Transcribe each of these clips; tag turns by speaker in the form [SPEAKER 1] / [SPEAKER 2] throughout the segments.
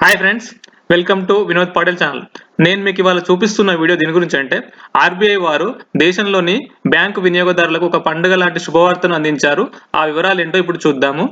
[SPEAKER 1] Hi friends welcome to Vinod Patil channel నేను మీకు ఇవాళ చూపిస్తున్న వీడియో దీని గురించి అంటే ఆర్బీఐ వారు దేశంలోని బ్యాంకు వినియోగదారులకు ఒక పండుగ లాంటి శుభవార్తను అందించారు. ఆ వివరాలు ఏంటో ఇప్పుడు చూద్దాము.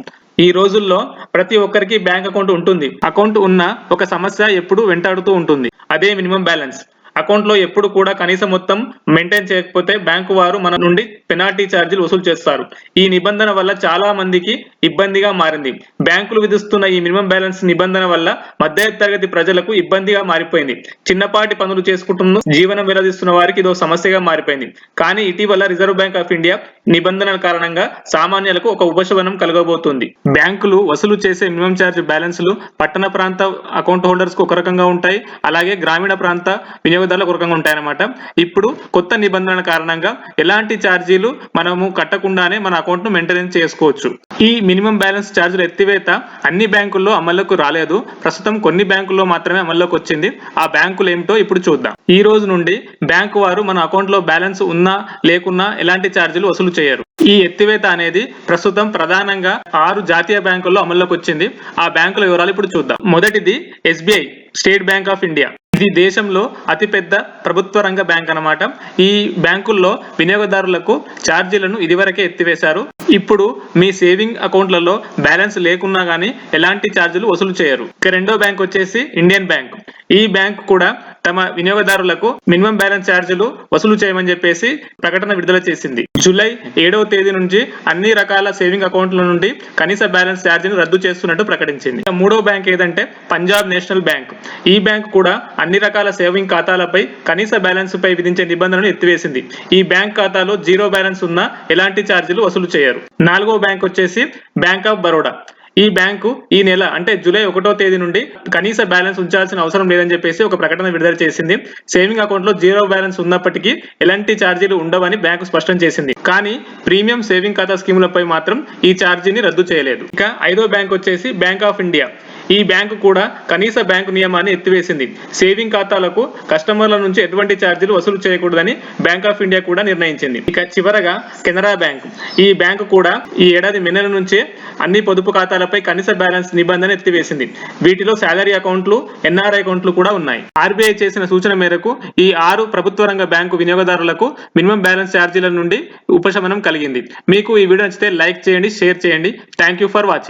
[SPEAKER 1] ఈ రోజుల్లో ప్రతి ఒక్కరికి బ్యాంక్ అకౌంట్ ఉంటుంది. అకౌంట్ ఉన్న ఒక సమస్య ఎప్పుడు వెంటాడుతూ ఉంటుంది. అదే మినిమం బ్యాలెన్స్. అకౌంట్లో ఎప్పుడు కూడా కనీస మొత్తం మెయింటైన్ చేయకపోతే బ్యాంకు వారు మన నుండి పెనాల్టీ ఛార్జీలు వసూలు చేస్తారు. ఈ నిబంధన వల్ల చాలా మందికి ఇబ్బందిగా మారింది. బ్యాంకులు విధిస్తున్న ఈ మినిమం బ్యాలెన్స్ నిబంధన వల్ల మధ్య తరగతి ప్రజలకు ఇబ్బందిగా మారిపోయింది. చిన్నపాటి పనులు చేసుకుంటున్న జీవనం వెల్లదిస్తున్న వారికి ఇదో సమస్యగా మారిపోయింది. కానీ ఇటీవల రిజర్వ్ బ్యాంక్ ఆఫ్ ఇండియా నిబంధనల కారణంగా సామాన్యులకు ఒక ఉపశమనం కలగబోతుంది. బ్యాంకులు వసూలు చేసే మినిమం ఛార్జ్ బ్యాలెన్స్లు పట్టణ ప్రాంత అకౌంట్ హోల్డర్స్కు ఒక రకంగా ఉంటాయి. అలాగే గ్రామీణ ప్రాంత వినియోగ ఒక రకంగా ఉంటాయన్నమాట. ఇప్పుడు కొత్త నిబంధనల కారణంగా ఎలాంటి ఛార్జీలు మనము కట్టకుండానే మన అకౌంట్ను మెయింటెనెన్స్ చేసుకోవచ్చు. ఈ మినిమం బ్యాలెన్స్ ఛార్జీల ఎత్తివేత అన్ని బ్యాంకుల్లో అమల్లోకి రాలేదు. ప్రస్తుతం కొన్ని బ్యాంకుల్లో మాత్రమే అమల్లోకి వచ్చింది. ఆ బ్యాంకులు ఏమిటో ఇప్పుడు చూద్దాం. ఈ రోజు నుండి బ్యాంకు వారు మన అకౌంట్లో బ్యాలెన్స్ ఉన్నా లేకున్నా ఎలాంటి ఛార్జీలు వసూలు చేయరు. ఈ ఎత్తివేత అనేది ప్రస్తుతం ప్రధానంగా ఆరు జాతీయ బ్యాంకుల్లో అమల్లోకి వచ్చింది. ఆ బ్యాంకుల వివరాలు ఇప్పుడు చూద్దాం. మొదటిది SBI state bank of India. ఇది దేశంలో అతిపెద్ద ప్రభుత్వ రంగ బ్యాంక్ అన్నమాట. ఈ బ్యాంకుల్లో వినియోగదారులకు ఛార్జీలను ఇదివరకే ఎత్తివేశారు. ఇప్పుడు మీ సేవింగ్ అకౌంట్లలో బ్యాలెన్స్ లేకున్నా గానీ ఎలాంటి ఛార్జీలు వసూలు చేయరు. ఇక రెండో బ్యాంక్ వచ్చేసి ఇండియన్ బ్యాంక్. ఈ బ్యాంక్ కూడా తమ వినియోగదారులకు మినిమం బ్యాలెన్స్ ఛార్జీలు వసూలు చేయమని చెప్పేసి ప్రకటన విడుదల చేసింది. జూలై ఏడవ తేదీ నుంచి అన్ని రకాల సేవింగ్ అకౌంట్ల నుండి కనీస బ్యాలెన్స్ ఛార్జీని రద్దు చేస్తున్నట్టు ప్రకటించింది. మూడో బ్యాంక్ ఏదంటే పంజాబ్ నేషనల్ బ్యాంక్. ఈ బ్యాంక్ కూడా అన్ని రకాల సేవింగ్ ఖాతాలపై కనీస బ్యాలెన్స్ పై విధించే నిబంధనను ఎత్తివేసింది. ఈ బ్యాంక్ ఖాతాలో జీరో బ్యాలెన్స్ ఉన్న ఎలాంటి ఛార్జీలు వసూలు చేయరు. నాలుగో బ్యాంక్ వచ్చేసి బ్యాంక్ ఆఫ్ బరోడా. ఈ బ్యాంకు ఈ నెల అంటే జూలై ఒకటో తేదీ నుండి కనీస బ్యాలెన్స్ ఉంచాల్సిన అవసరం లేదని చెప్పేసి ఒక ప్రకటన విడుదల చేసింది. సేవింగ్ అకౌంట్లో జీరో బ్యాలెన్స్ ఉన్నప్పటికీ ఎలాంటి ఛార్జీలు ఉండవని బ్యాంకు స్పష్టం చేసింది. కానీ ప్రీమియం సేవింగ్ ఖాతా స్కీములపై మాత్రం ఈ ఛార్జీని రద్దు చేయలేదు. ఇక ఐదో బ్యాంక్ వచ్చేసి బ్యాంక్ ఆఫ్ ఇండియా. ఈ బ్యాంకు కూడా కనీస బ్యాంకు నియమాన్ని ఎత్తివేసింది. సేవింగ్ ఖాతాలకు కస్టమర్ల నుంచి ఎటువంటి ఛార్జీలు వసూలు చేయకూడదని బ్యాంక్ ఆఫ్ ఇండియా కూడా నిర్ణయించింది. ఇక చివరగా కెనరా బ్యాంక్. ఈ బ్యాంకు కూడా ఈ ఏడాది మే నెల నుంచే అన్ని పొదుపు ఖాతాలపై కనీస బ్యాలెన్స్ నిబంధన ఎత్తివేసింది. వీటిలో శాలరీ అకౌంట్లు ఎన్ఆర్ఐ అకౌంట్లు కూడా ఉన్నాయి. ఆర్బీఐ చేసిన సూచన మేరకు ఈ ఆరు ప్రభుత్వ రంగ బ్యాంకు వినియోగదారులకు మినిమం బ్యాలెన్స్ ఛార్జీల నుండి ఉపశమనం కలిగింది. మీకు ఈ వీడియో నచ్చితే లైక్ చేయండి షేర్ చేయండి. Thank you for watching.